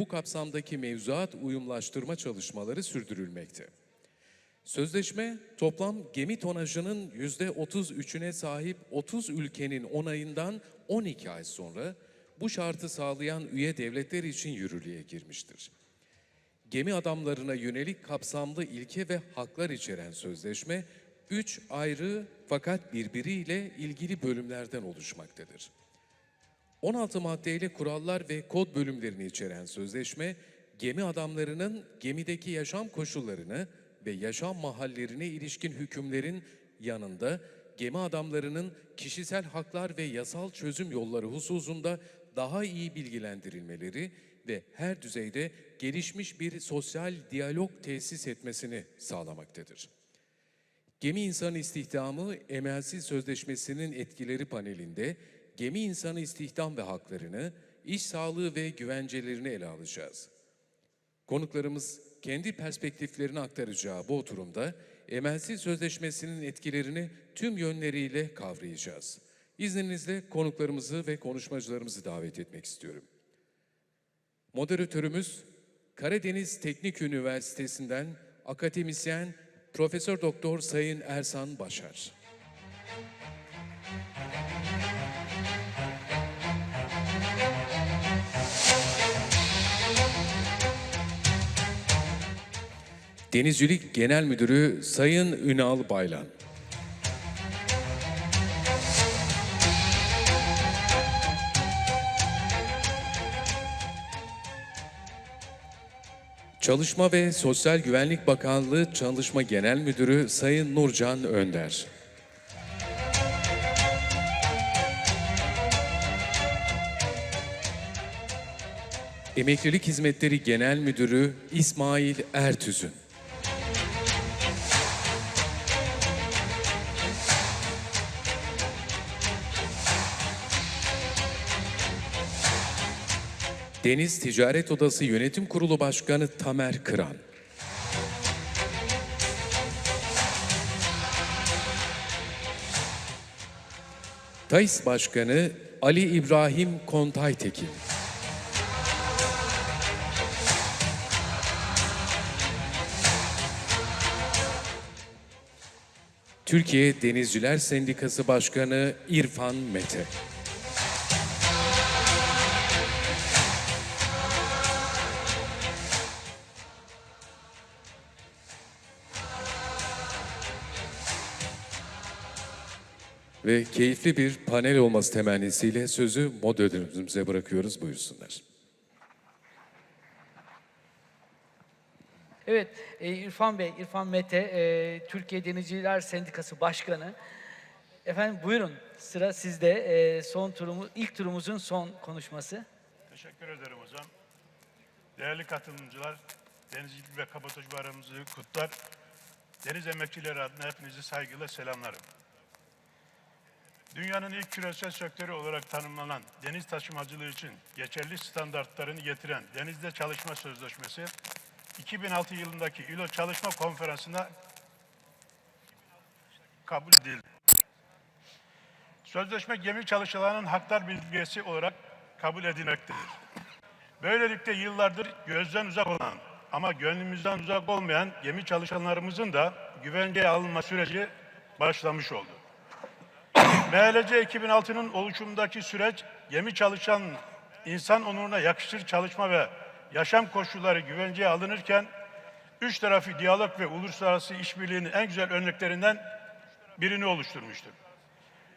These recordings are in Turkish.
Bu kapsamdaki mevzuat uyumlaştırma çalışmaları sürdürülmekte. Sözleşme toplam gemi tonajının %33'üne sahip 30 ülkenin onayından 12 ay sonra bu şartı sağlayan üye devletler için yürürlüğe girmiştir. Gemi adamlarına yönelik kapsamlı ilke ve haklar içeren sözleşme, üç ayrı fakat birbiriyle ilgili bölümlerden oluşmaktadır. 16 maddeyle kurallar ve kod bölümlerini içeren sözleşme, gemi adamlarının gemideki yaşam koşullarını ve yaşam mahallerine ilişkin hükümlerin yanında gemi adamlarının kişisel haklar ve yasal çözüm yolları hususunda daha iyi bilgilendirilmeleri ve her düzeyde gelişmiş bir sosyal diyalog tesis etmesini sağlamaktadır. Gemi insanı istihdamı emelsiz sözleşmesinin etkileri panelinde gemi insanı istihdam ve haklarını, iş sağlığı ve güvencelerini ele alacağız. Konuklarımız kendi perspektiflerini aktaracağı bu oturumda emelsiz sözleşmesinin etkilerini tüm yönleriyle kavrayacağız. İzninizle konuklarımızı ve konuşmacılarımızı davet etmek istiyorum. Moderatörümüz Karadeniz Teknik Üniversitesi'nden akademisyen Profesör Doktor Sayın Ersan Başar. Denizcilik Genel Müdürü Sayın Ünal Baylan. Çalışma ve Sosyal Güvenlik Bakanlığı Çalışma Genel Müdürü Sayın Nurcan Önder. Emeklilik Hizmetleri Genel Müdürü İsmail Ertüzün. Deniz Ticaret Odası Yönetim Kurulu Başkanı Tamer Kıran. TAİS Başkanı Ali İbrahim Kontaytekin. Türkiye Denizciler Sendikası Başkanı İrfan Mete. Ve keyifli bir panel olması temennisiyle sözü moderatörümüze bırakıyoruz. Buyursunlar. Evet, e, İrfan Bey, İrfan Mete, e, Türkiye Denizciler Sendikası Başkanı. Efendim buyurun, sıra sizde. E, son turumu, ilk turumuzun son konuşması. Teşekkür ederim hocam. Değerli katılımcılar, denizcilik ve kabotaj bayramımızı kutlar. Deniz emekçileri adına hepinizi saygıyla selamlarım. Dünyanın ilk küresel sektörü olarak tanımlanan deniz taşımacılığı için geçerli standartlarını getiren Denizde Çalışma Sözleşmesi, 2006 yılındaki ILO Çalışma Konferansı'nda kabul edildi. Sözleşme gemi çalışanlarının haklar bilgisi olarak kabul edilmektedir. Böylelikle yıllardır gözden uzak olan ama gönlümüzden uzak olmayan gemi çalışanlarımızın da güvenceye alınma süreci başlamış oldu. MLC 2006'nın oluşumundaki süreç gemi çalışan insan onuruna yakışır çalışma ve yaşam koşulları güvenceye alınırken üç tarafı diyalog ve uluslararası işbirliğinin en güzel örneklerinden birini oluşturmuştur.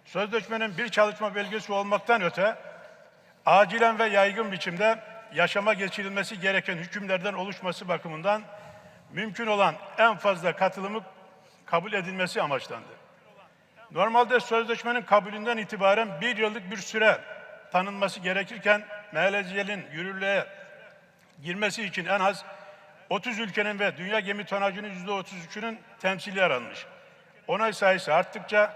Sözleşmenin bir çalışma belgesi olmaktan öte acilen ve yaygın biçimde yaşama geçirilmesi gereken hükümlerden oluşması bakımından mümkün olan en fazla katılımı kabul edilmesi amaçlandı. Normalde sözleşmenin kabulünden itibaren bir yıllık bir süre tanınması gerekirken MLC'nin yürürlüğe girmesi için en az 30 ülkenin ve dünya gemi tonajının %33'ünün temsili aranmış. Onay sayısı arttıkça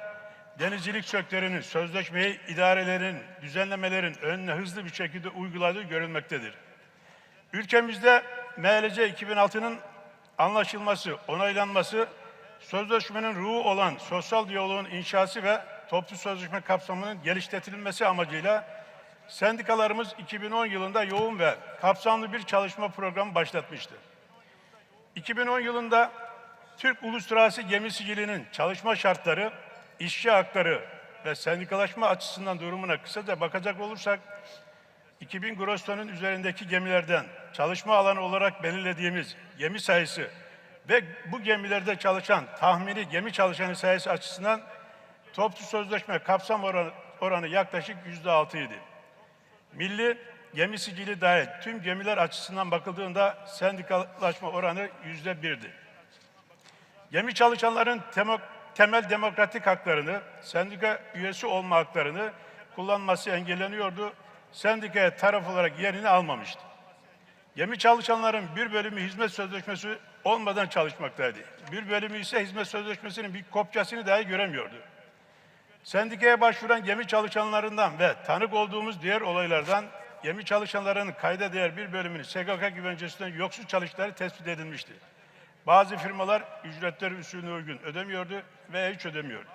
denizcilik sektörünün sözleşmeyi idarelerin, düzenlemelerin önüne hızlı bir şekilde uyguladığı görülmektedir. Ülkemizde MLC 2006'nın anlaşılması, onaylanması, sözleşmenin ruhu olan sosyal diyaloğun inşası ve toplu sözleşme kapsamının geliştirilmesi amacıyla Sendikalarımız 2010 yılında yoğun ve kapsamlı bir çalışma programı başlatmıştı. 2010 yılında Türk Uluslararası Gemisiciliğinin çalışma şartları, işçi hakları ve sendikalaşma açısından durumuna kısaca bakacak olursak, 2000 gross tonun üzerindeki gemilerden çalışma alanı olarak belirlediğimiz gemi sayısı ve bu gemilerde çalışan tahmini gemi çalışanı sayısı açısından toplu sözleşme kapsam oranı, oranı yaklaşık yüzde altı idi. Milli gemi sicili dahil tüm gemiler açısından bakıldığında sendikalaşma oranı yüzde birdi. Gemi çalışanların temo- temel demokratik haklarını, sendika üyesi olma haklarını kullanması engelleniyordu. Sendikaya taraf olarak yerini almamıştı. Gemi çalışanların bir bölümü hizmet sözleşmesi olmadan çalışmaktaydı. Bir bölümü ise hizmet sözleşmesinin bir kopyasını dahi göremiyordu. Sendikaya başvuran gemi çalışanlarından ve tanık olduğumuz diğer olaylardan gemi çalışanlarının kayda değer bir bölümünün SGK güvencesinden yoksul çalıştıkları tespit edilmişti. Bazı firmalar ücretleri usulüne uygun ödemiyordu ve hiç ödemiyordu.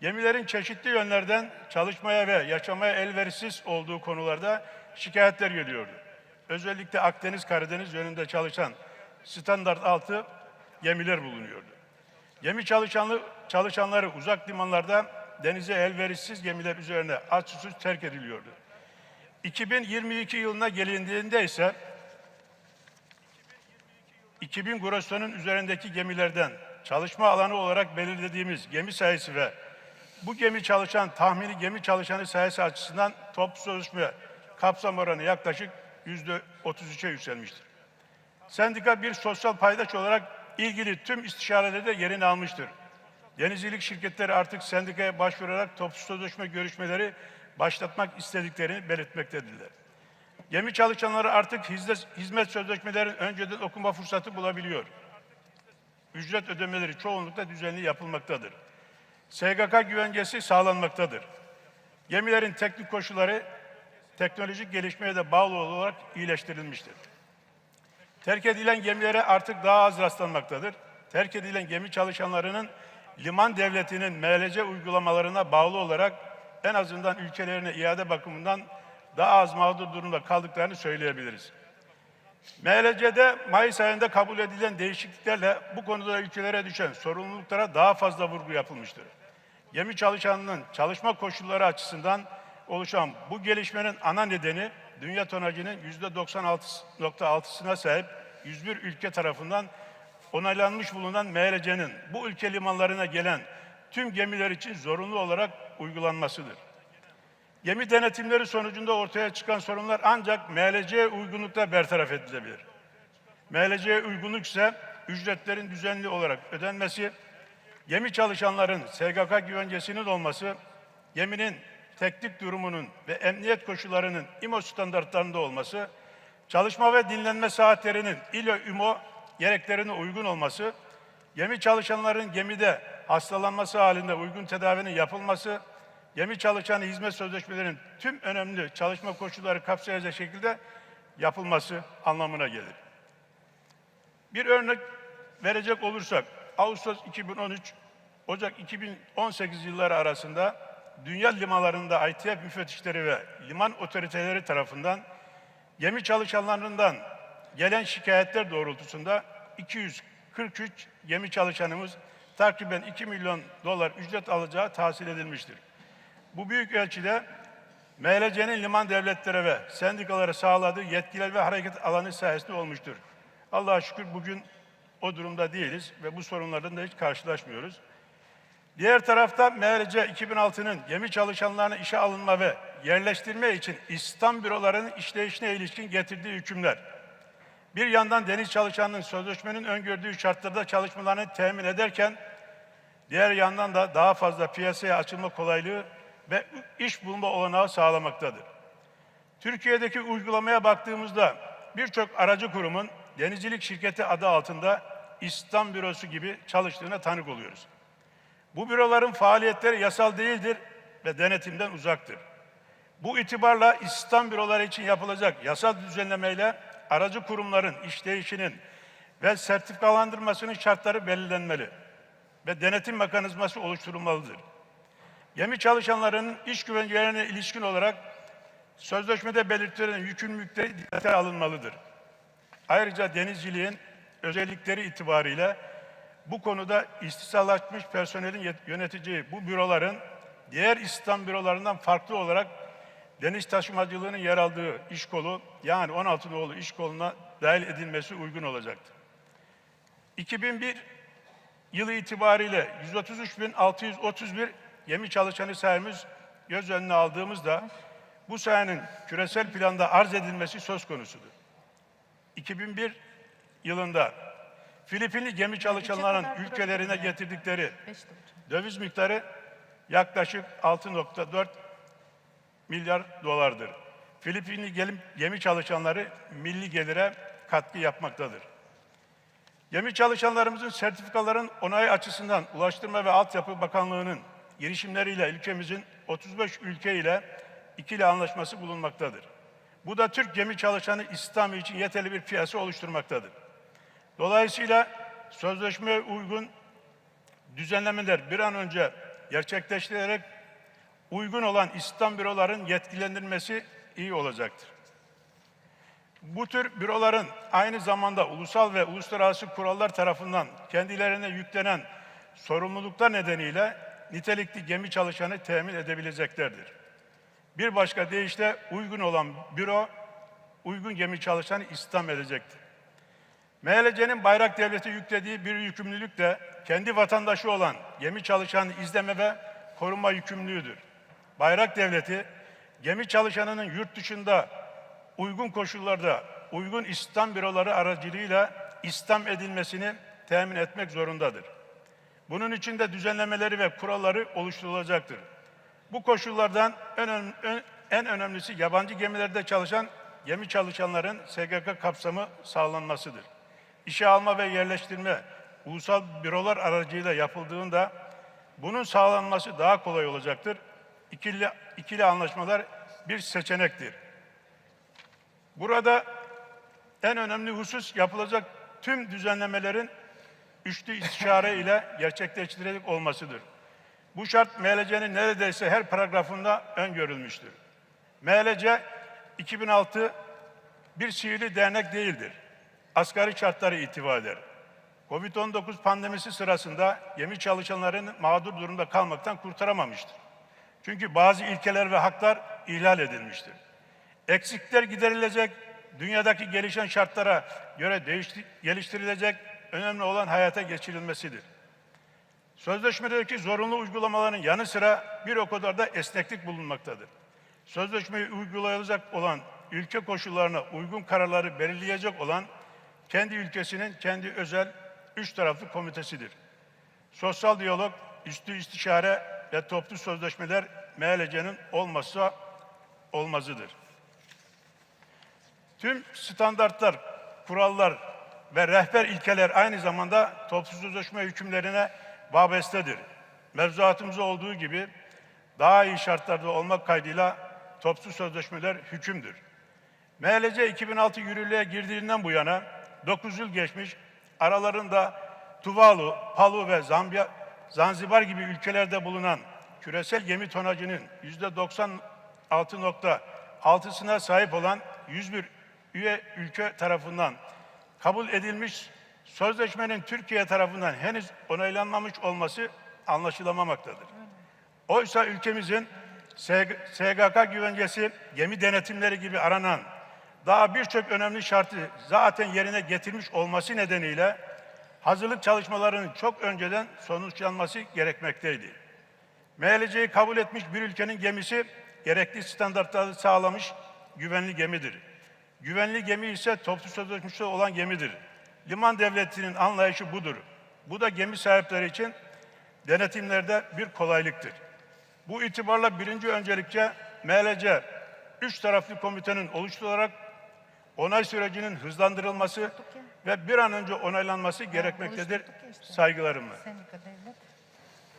Gemilerin çeşitli yönlerden çalışmaya ve yaşamaya elverişsiz olduğu konularda şikayetler geliyordu. Özellikle Akdeniz, Karadeniz yönünde çalışan standart altı gemiler bulunuyordu. Gemi çalışanlı, çalışanları uzak limanlarda denize elverişsiz gemiler üzerine aç terk ediliyordu. 2022 yılına gelindiğinde ise 2000 gross tonun üzerindeki gemilerden çalışma alanı olarak belirlediğimiz gemi sayısı ve bu gemi çalışan tahmini gemi çalışanı sayısı açısından top sözleşme kapsam oranı yaklaşık yüzde 33'e yükselmiştir. Sendika bir sosyal paydaş olarak ilgili tüm istişarelerde yerini almıştır. Denizcilik şirketleri artık sendikaya başvurarak toplu sözleşme görüşmeleri başlatmak istediklerini belirtmektedirler. Gemi çalışanları artık hizmet, hizmet sözleşmelerin önceden okuma fırsatı bulabiliyor. Ücret ödemeleri çoğunlukla düzenli yapılmaktadır. SGK güvencesi sağlanmaktadır. Gemilerin teknik koşulları teknolojik gelişmeye de bağlı olarak iyileştirilmiştir. Terk edilen gemilere artık daha az rastlanmaktadır. Terk edilen gemi çalışanlarının liman devletinin MLC uygulamalarına bağlı olarak en azından ülkelerine iade bakımından daha az mağdur durumda kaldıklarını söyleyebiliriz. MLC'de Mayıs ayında kabul edilen değişikliklerle bu konuda ülkelere düşen sorumluluklara daha fazla vurgu yapılmıştır. Gemi çalışanının çalışma koşulları açısından oluşan bu gelişmenin ana nedeni dünya tonajının %96.6'sına sahip 101 ülke tarafından onaylanmış bulunan MLC'nin bu ülke limanlarına gelen tüm gemiler için zorunlu olarak uygulanmasıdır. Gemi denetimleri sonucunda ortaya çıkan sorunlar ancak MLC uygunlukla bertaraf edilebilir. MLC uygunluk ise ücretlerin düzenli olarak ödenmesi, gemi çalışanların SGK güvencesinin olması, geminin teknik durumunun ve emniyet koşullarının İMO standartlarında olması, çalışma ve dinlenme saatlerinin İLO İMO gereklerine uygun olması, gemi çalışanların gemide hastalanması halinde uygun tedavinin yapılması, gemi çalışan hizmet sözleşmelerinin tüm önemli çalışma koşulları kapsayacak şekilde yapılması anlamına gelir. Bir örnek verecek olursak Ağustos 2013 Ocak 2018 yılları arasında dünya limanlarında ITF müfettişleri ve liman otoriteleri tarafından gemi çalışanlarından gelen şikayetler doğrultusunda 243 gemi çalışanımız takriben 2 milyon dolar ücret alacağı tahsil edilmiştir. Bu büyük ölçüde MLC'nin liman devletlere ve sendikalara sağladığı yetkiler ve hareket alanı sayesinde olmuştur. Allah'a şükür bugün o durumda değiliz ve bu sorunlardan da hiç karşılaşmıyoruz. Diğer tarafta MLC 2006'nın gemi çalışanlarına işe alınma ve yerleştirme için İslam bürolarının işleyişine ilişkin getirdiği hükümler. Bir yandan deniz çalışanının sözleşmenin öngördüğü şartlarda çalışmalarını temin ederken, diğer yandan da daha fazla piyasaya açılma kolaylığı ve iş bulma olanağı sağlamaktadır. Türkiye'deki uygulamaya baktığımızda birçok aracı kurumun denizcilik şirketi adı altında İslam Bürosu gibi çalıştığına tanık oluyoruz. Bu büroların faaliyetleri yasal değildir ve denetimden uzaktır. Bu itibarla İslam büroları için yapılacak yasal düzenlemeyle aracı kurumların işleyişinin ve sertifikalandırmasının şartları belirlenmeli ve denetim mekanizması oluşturulmalıdır. Gemi çalışanlarının iş güvencelerine ilişkin olarak Sözleşmede belirtilen yükümlülükleri dikkate alınmalıdır. Ayrıca denizciliğin özellikleri itibariyle bu konuda ihtisaslaşmış personelin yöneteceği bu büroların diğer istihdam bürolarından farklı olarak deniz taşımacılığının yer aldığı iş kolu yani 16 nolu iş koluna dahil edilmesi uygun olacaktır. 2001 yılı itibariyle 133.631 gemi çalışanı sayımız göz önüne aldığımızda bu sahanın küresel planda arz edilmesi söz konusudur. 2001 yılında Filipinli gemi çalışanların ülkelerine getirdikleri döviz miktarı yaklaşık 6.4 milyar dolardır. Filipinli gemi, çalışanları milli gelire katkı yapmaktadır. Gemi çalışanlarımızın sertifikaların onayı açısından Ulaştırma ve Altyapı Bakanlığı'nın girişimleriyle ülkemizin 35 ülke ile ikili anlaşması bulunmaktadır. Bu da Türk gemi çalışanı istihdamı için yeterli bir piyasa oluşturmaktadır. Dolayısıyla sözleşmeye uygun düzenlemeler bir an önce gerçekleştirilerek uygun olan istihdam büroların yetkilendirilmesi iyi olacaktır. Bu tür büroların aynı zamanda ulusal ve uluslararası kurallar tarafından kendilerine yüklenen sorumluluklar nedeniyle nitelikli gemi çalışanı temin edebileceklerdir. Bir başka deyişle uygun olan büro, uygun gemi çalışanı istihdam edecektir. MLC'nin bayrak devleti yüklediği bir yükümlülük de kendi vatandaşı olan gemi çalışanı izleme ve koruma yükümlülüğüdür. Bayrak devleti gemi çalışanının yurt dışında uygun koşullarda uygun İslam büroları aracılığıyla İslam edilmesini temin etmek zorundadır. Bunun için de düzenlemeleri ve kuralları oluşturulacaktır. Bu koşullardan en, ön- ön- en önemlisi yabancı gemilerde çalışan gemi çalışanların SGK kapsamı sağlanmasıdır. İşe alma ve yerleştirme ulusal bürolar aracıyla yapıldığında bunun sağlanması daha kolay olacaktır. İkili, ikili anlaşmalar bir seçenektir. Burada en önemli husus yapılacak tüm düzenlemelerin üçlü istişare ile gerçekleştirilecek olmasıdır. Bu şart MLC'nin neredeyse her paragrafında öngörülmüştür. MLC 2006 bir sivili dernek değildir. Asgari şartları itibar eder. Covid-19 pandemisi sırasında gemi çalışanlarını mağdur durumda kalmaktan kurtaramamıştır. Çünkü bazı ilkeler ve haklar ihlal edilmiştir. Eksikler giderilecek, dünyadaki gelişen şartlara göre geliştirilecek, önemli olan hayata geçirilmesidir. Sözleşmedeki zorunlu uygulamaların yanı sıra bir o kadar da esneklik bulunmaktadır. Sözleşmeyi uygulayacak olan ülke koşullarına uygun kararları belirleyecek olan kendi ülkesinin kendi özel üç taraflı komitesidir. Sosyal diyalog, üstü istişare ve toplu sözleşmeler MLC'nin olmazsa olmazıdır. Tüm standartlar, kurallar ve rehber ilkeler aynı zamanda toplu sözleşme hükümlerine vabestedir. Mevzuatımızda olduğu gibi daha iyi şartlarda olmak kaydıyla toplu sözleşmeler hükümdür. MLC 2006 yürürlüğe girdiğinden bu yana 9 yıl geçmiş, aralarında Tuvalu, Palu ve Zambiya, Zanzibar gibi ülkelerde bulunan küresel gemi tonajının %96.6'sına sahip olan 101 üye ülke tarafından kabul edilmiş sözleşmenin Türkiye tarafından henüz onaylanmamış olması anlaşılamamaktadır. Oysa ülkemizin SG SGK güvencesi, gemi denetimleri gibi aranan daha birçok önemli şartı zaten yerine getirmiş olması nedeniyle hazırlık çalışmalarının çok önceden sonuçlanması gerekmekteydi. MLC'yi kabul etmiş bir ülkenin gemisi gerekli standartları sağlamış güvenli gemidir. Güvenli gemi ise toplu sözleşmesi olan gemidir. Liman devletinin anlayışı budur. Bu da gemi sahipleri için denetimlerde bir kolaylıktır. Bu itibarla birinci öncelikle MLC üç taraflı komitenin oluşturularak onay sürecinin hızlandırılması ve bir an önce onaylanması gerekmektedir. Saygılarımla.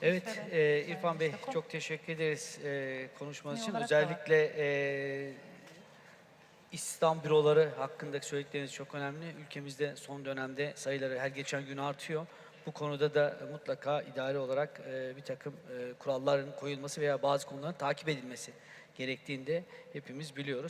Evet, e, İrfan Bey çok teşekkür ederiz e, konuşmanız için. Özellikle e, İslam büroları hakkındaki söyledikleriniz çok önemli. Ülkemizde son dönemde sayıları her geçen gün artıyor. Bu konuda da mutlaka idari olarak e, bir takım e, kuralların koyulması veya bazı konuların takip edilmesi gerektiğini de hepimiz biliyoruz.